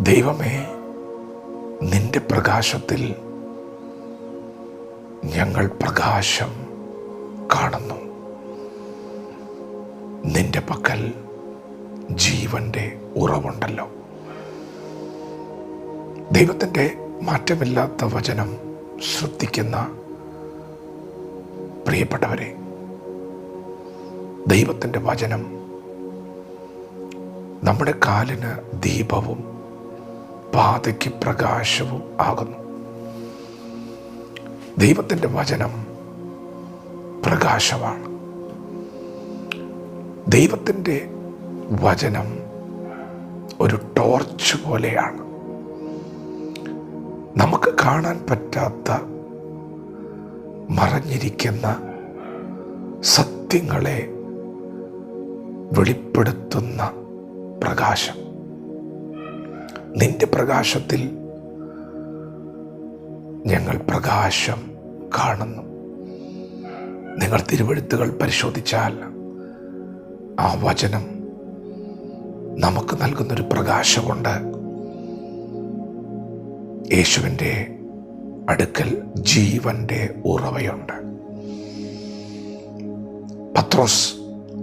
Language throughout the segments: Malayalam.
ദൈവമേ നിന്റെ പ്രകാശത്തിൽ ഞങ്ങൾ പ്രകാശം കാണുന്നു. നിന്റെ പക്കൽ ജീവന്റെ ഉറവുണ്ടല്ലോ. ദൈവത്തിന്റെ മാറ്റമില്ലാത്ത വചനം ശ്രദ്ധിക്കുന്ന പ്രിയപ്പെട്ടവരെ ദൈവത്തിന്റെ വചനം നമ്മുടെ കാലിന് ദീപവും പാതയ്ക്ക് പ്രകാശവും ആകുന്നു. ദൈവത്തിന്റെ വചനം പ്രകാശമാണ്. ദൈവത്തിന്റെ വചനം ഒരു ടോർച്ച് പോലെയാണ്. നമുക്ക് കാണാൻ പറ്റാത്ത മറഞ്ഞിരിക്കുന്ന സത്യങ്ങളെ വെളിപ്പെടുത്തുന്ന പ്രകാശം. നിന്റെ പ്രകാശത്തിൽ ഞങ്ങൾ പ്രകാശം കാണുന്നു. നിങ്ങൾ തിരുവഴുത്തുകൾ പരിശോധിച്ചാൽ ആ വചനം നമുക്ക് നൽകുന്നൊരു പ്രകാശമുണ്ട്. യേശുവിന്റെ അടുക്കൽ ജീവന്റെ ഉറവയുണ്ട്. പത്രോസ്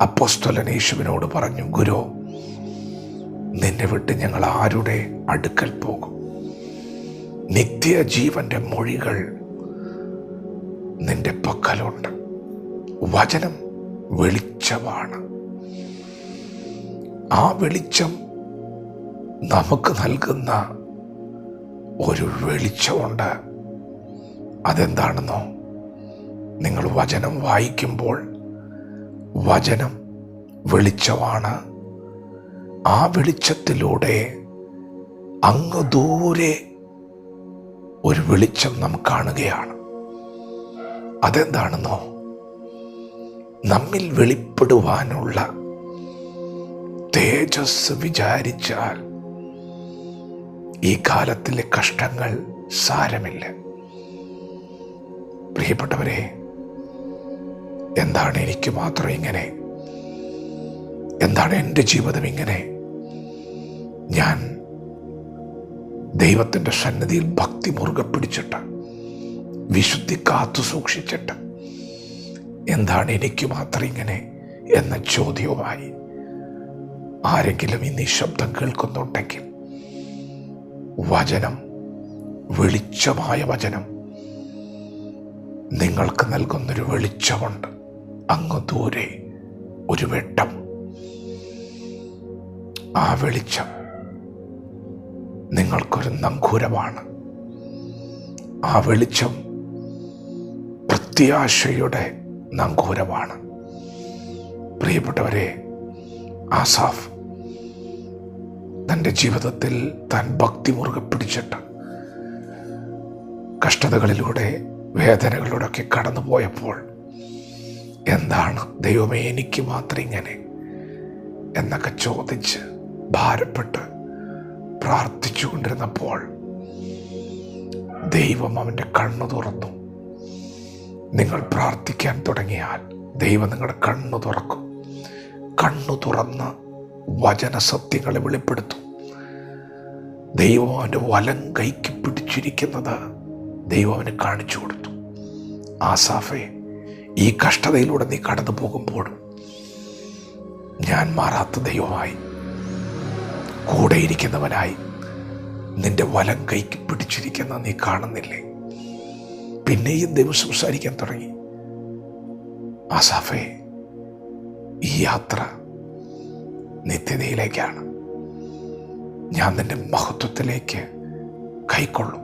അപ്പോസ്തലൻ യേശുവിനോട് പറഞ്ഞു ഗുരു നിന്നെ വിട്ട് ഞങ്ങൾ ആരുടെ അടുക്കൽ പോകും? നിത്യജീവന്റെ മൊഴികൾ നിന്റെ പക്കലുണ്ട്. വചനം വെളിച്ചമാണ്. ആ വെളിച്ചം നമുക്ക് നൽകുന്ന ഒരു വെളിച്ചമുണ്ട്. അതെന്താണെന്നോ നിങ്ങൾ വചനം വായിക്കുമ്പോൾ വചനം വെളിച്ചമാണ്. ആ വെളിച്ചത്തിലൂടെ അങ്ങ് ദൂരെ ഒരു വെളിച്ചം നാം കാണുകയാണ്. അതെന്താണെന്നോ? നമ്മിൽ വെളിപ്പെടുവാനുള്ള തേജസ് വിചാരിച്ചാൽ ഈ കാലത്തിലെ കഷ്ടങ്ങൾ സാരമില്ല. പ്രിയപ്പെട്ടവരെ എന്താണ് എനിക്ക് മാത്രം ഇങ്ങനെ എന്താണ് എന്റെ ജീവിതം ഇങ്ങനെ? ഞാൻ ദൈവത്തിന്റെ സന്നദ്ധിയിൽ ഭക്തി മുറുകെ പിടിച്ചിട്ട് വിശുദ്ധി കാത്തു സൂക്ഷിച്ചിട്ട് എന്താണ് എനിക്ക് മാത്രം ഇങ്ങനെ എന്ന ചോദ്യവുമായി ആരെങ്കിലും ഇന്ന് ഈ ശബ്ദം കേൾക്കുന്നുണ്ടെങ്കിൽ വചനം വെളിച്ചമായ വചനം നിങ്ങൾക്ക് നൽകുന്നൊരു വെളിച്ചമുണ്ട്. അങ്ങ് ദൂരെ ഒരു വെട്ടം ആ വെളിച്ചം നിങ്ങൾക്കൊരു നങ്കൂരമാണ്. ആ വെളിച്ചം പ്രത്യാശയുടെ നങ്കൂരമാണ്. പ്രിയപ്പെട്ടവരെ ആസാഫ് തന്റെ ജീവിതത്തിൽ താൻ ഭക്തി മുറുകെ പിടിച്ചിട്ട് കഷ്ടതകളിലൂടെ വേദനകളിലൂടെ ഒക്കെ കടന്നു പോയപ്പോൾ എന്താണ് ദൈവമേ എനിക്ക് മാത്രം ഇങ്ങനെ എന്നൊക്കെ ചോദിച്ച് ഭാരപ്പെട്ട് പ്രാർത്ഥിച്ചു കൊണ്ടിരുന്നപ്പോൾ ദൈവം അവന്റെ കണ്ണു തുറന്നു. നിങ്ങൾ പ്രാർത്ഥിക്കാൻ തുടങ്ങിയാൽ ദൈവം നിങ്ങളുടെ കണ്ണു തുറക്കും. കണ്ണു തുറന്ന് വചനസത്യങ്ങളെ വെളിപ്പെടുത്തും. ദൈവം അവന്റെ വലം കൈക്ക് പിടിച്ചിരിക്കുന്നത് ദൈവം അവന് കാണിച്ചു കൊടുത്തു. ആസാഫെ ഈ കഷ്ടതയിലൂടെ നീ കടന്നു പോകുമ്പോഴും ഞാൻ മാറാത്ത ദൈവമായി കൂടെ ഇരിക്കുന്നവനായി. നിന്റെ വലം കൈക്ക് പിടിച്ചിരിക്കുന്ന നീ കാണുന്നില്ലേ? പിന്നെയും ദൈവം സംസാരിക്കാൻ തുടങ്ങി. ആസാഫെ ഈ യാത്ര നിത്യതയിലേക്കാണ്. ഞാൻ നിന്റെ മഹത്വത്തിലേക്ക് കൈക്കൊള്ളും.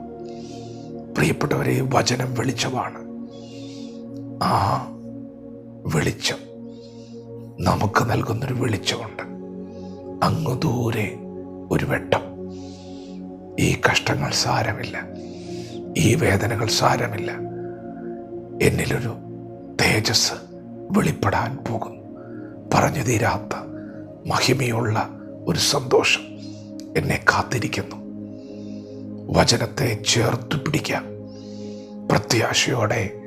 പ്രിയപ്പെട്ടവരെ വചനം വെളിച്ചമാണ്. ആ വെളിച്ചം നമുക്ക് നൽകുന്നൊരു വെളിച്ചമുണ്ട്. അങ്ങ് ദൂരെ ഒരു വെട്ടം. ഈ കഷ്ടങ്ങൾ സാരമില്ല. ഈ വേദനകൾ സാരമില്ല. എന്നിലൊരു തേജസ് വെളിപ്പെടാൻ പോകുന്നു പറഞ്ഞു തീരാത്ത മഹിമയുള്ള ഒരു സന്തോഷം എന്നെ കാത്തിരിക്കുന്നു. വചനത്തെ ചേർത്ത് പിടിക്കാം. പ്രത്യാശയോടെ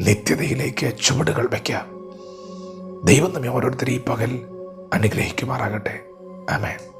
നിത്യതയിലേക്ക് ചുവടുകൾ വയ്ക്കാം ദൈവം നമ്മെ ഈ പകൽ അനുഗ്രഹിക്കുമാറാകട്ടെ. ആമേൻ.